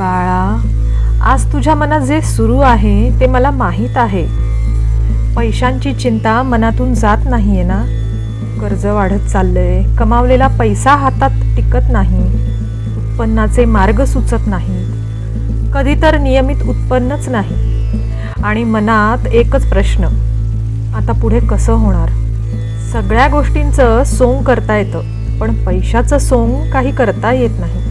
बाळा आज तुझ्या मनात जे सुरू आहे ते मला माहीत आहे. पैशांची चिंता मनातून जात नाही आहे ना? कर्ज वाढत चाललंय कमावलेला पैसा हातात टिकत नाही उत्पन्नाचे मार्ग सुचत नाहीत कधी तर नियमित उत्पन्नच नाही. आणि मनात एकच प्रश्न आता पुढे कसं होणार? सगळ्या गोष्टींचं सोंग करता येतं पण पैशाचं सोंग काही करता येत नाही.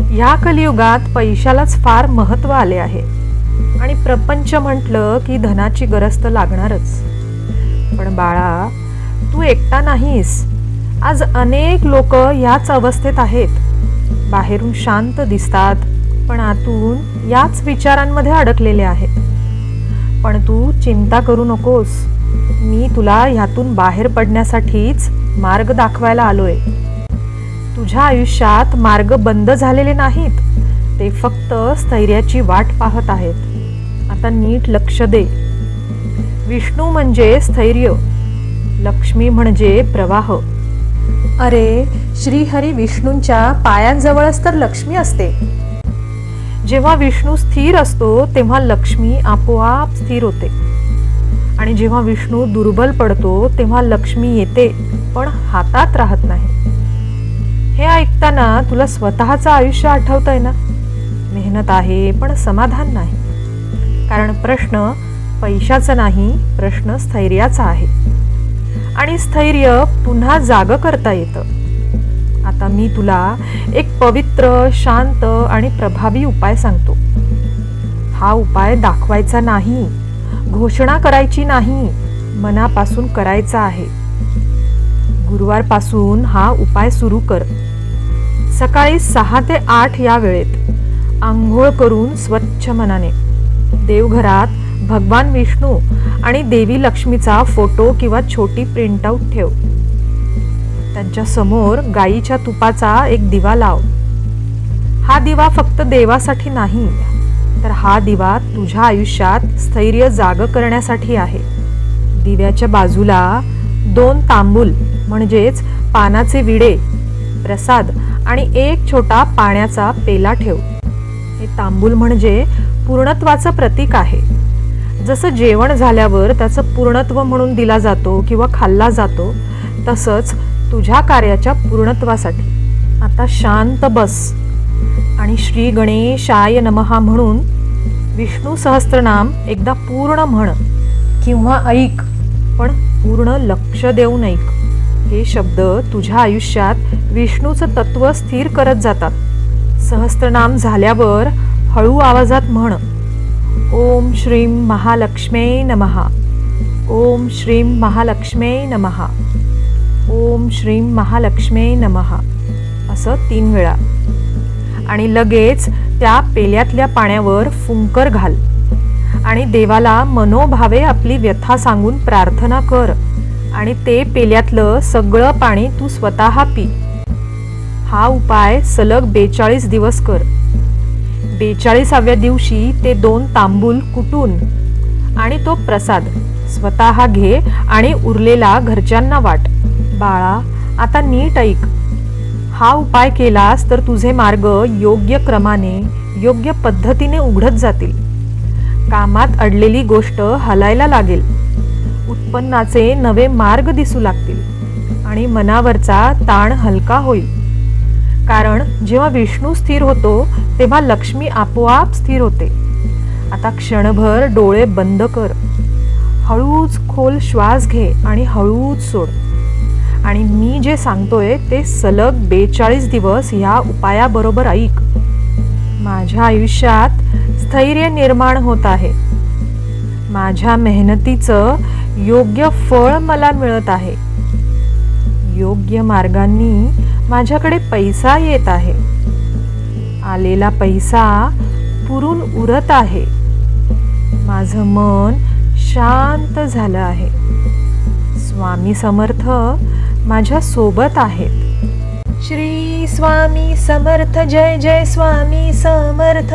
ह्या कलियुगात पैशालाच फार महत्त्व आले आहे. आणि प्रपंच म्हटलं की धनाची गरज तर लागणारच. पण बाळा तू एकटा नाहीस. आज अनेक लोक ह्याच अवस्थेत आहेत. बाहेरून शांत दिसतात पण आतून याच विचारांमध्ये अडकलेले आहेत पण तू चिंता करू नकोस. मी तुला ह्यातून बाहेर पडण्यासाठीच मार्ग दाखवायला आलोय. तुझ्या आयुष्यात मार्ग बंद झालेले नाहीत. ते फक्त स्थैर्याची वाट पाहत आहेत. आता नीट लक्ष दे. विष्णू म्हणजे स्थैर्य. लक्ष्मी म्हणजे प्रवाह. अरे श्रीहरी विष्णूंच्या पायांजवळच तर लक्ष्मी असते. जेव्हा विष्णू स्थिर असतो तेव्हा लक्ष्मी आपोआप स्थिर होते. आणि जेव्हा विष्णू दुर्बल पडतो तेव्हा लक्ष्मी येते पण हातात राहत नाही. हे ऐकताना तुला स्वतःचं आयुष्य आठवतंय ना? मेहनत आहे पण समाधान नाही. कारण प्रश्न पैशाचा नाही प्रश्न स्थैर्याचा आहे. आणि स्थैर्य पुन्हा जाग करता येतं. आता मी तुला एक पवित्र शांत आणि प्रभावी उपाय सांगतो. हा उपाय दाखवायचा नाही घोषणा करायची नाही मनापासून करायचा आहे. गुरुवारपासून हा उपाय सुरू कर. सकाळी सहा ते आठ या वेळेत आंघोळ करून स्वच्छ मनाने. देवघरात भगवान विष्णू आणि देवी लक्ष्मीचा फोटो किंवा छोटी प्रिंटआउट ठेव. त्यांच्यासमोर गाईच्या तुपाचा एक दिवा लाव. हा दिवा फक्त देवासाठी नाही तर हा दिवा तुझ्या आयुष्यात स्थैर्य जाग करण्यासाठी आहे. दिव्याच्या बाजूला दोन तांबूल म्हणजेच पानाचे विडे प्रसाद आणि एक छोटा पाण्याचा पेला ठेव. हे तांबूल म्हणजे पूर्णत्वाचं प्रतीक आहे. जसं जेवण झाल्यावर त्याचं पूर्णत्व म्हणून दिला जातो किंवा खाल्ला जातो तसंच तुझ्या कार्याच्या पूर्णत्वासाठी. आता शांत बस. आणि श्री गणेशाय नमहा म्हणून विष्णू सहस्त्रनाम एकदा पूर्ण म्हण किंवा ऐक पण पूर्ण लक्ष देऊन ऐक हे शब्द तुझ्या आयुष्यात विष्णूचं तत्व स्थिर करत जातात. सहस्त्रनाम झाल्यावर हळू आवाजात म्हण ओम श्रीम महालक्ष्मे नमहा ओम श्रीम महालक्ष्मे नमहा ओम श्रीम महालक्ष्मे नमहा असं तीन वेळा. आणि लगेच त्या पेल्यातल्या पाण्यावर फुंकर घाल. आणि देवाला मनोभावे आपली व्यथा सांगून प्रार्थना कर. आणि ते पेल्यातलं सगळं पाणी तू स्वतः पी. हा उपाय सलग बेचाळीस दिवस कर. बेचाळीसाव्या दिवशी ते दोन तांबूल कुटून आणि तो प्रसाद स्वतः घे आणि उरलेला घरच्यांना वाट. बाळा आता नीट ऐक. हा उपाय केलास तर तुझे मार्ग योग्य क्रमाने योग्य पद्धतीने उघडत जातील. कामात अडलेली गोष्ट हलायला लागेल. उत्पन्नाचे नवे मार्ग दिसू लागतील आणि मनावरचा ताण हलका होईल. कारण जेव्हा विष्णू स्थिर होतो तेव्हा लक्ष्मी आपोआप स्थिर होते. आता क्षणभर डोळे बंद कर. हळूच खोल श्वास घे आणि हळूच सोड. आणि मी जे सांगतोय ते सलग बेचाळीस दिवस ह्या उपायाबरोबर ऐक. माझ्या आयुष्यात स्थैर्य निर्माण होत आहे. माझ्या मेहनतीचं योग्य फळ मला मिळत आहे. योग्य मार्गांनी माझ्याकडे पैसा येत आहे. आलेला पैसा पुरून उरत आहे. माझं मन शांत झालं आहे. स्वामी समर्थ माझ्या सोबत आहेत. श्री स्वामी समर्थ जय जय स्वामी समर्थ.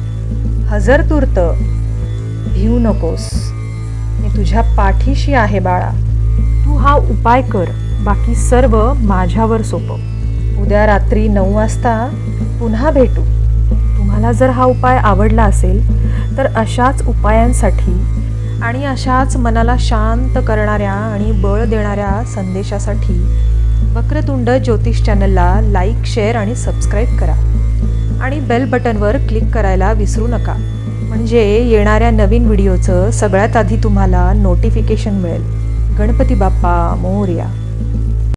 हजर तूर्त भिऊ नकोस. मी तुझ्या पाठीशी आहे बाळा. तू हा उपाय कर. बाकी सर्व माझ्यावर सोपं. उद्या रात्री नऊ वाजता पुन्हा भेटू. तुम्हाला जर हा उपाय आवडला असेल तर अशाच उपायांसाठी आणि अशाच मनाला शांत करणाऱ्या आणि बळ देणाऱ्या संदेशासाठी वक्रतुंड ज्योतिष चॅनलला लाईक शेअर आणि सबस्क्राईब करा. आणि बेल बटनवर क्लिक करायला विसरू नका. म्हणजे येणाऱ्या नवीन व्हिडिओचं सगळ्यात आधी तुम्हाला नोटिफिकेशन मिळेल. गणपती बाप्पा मोर्या.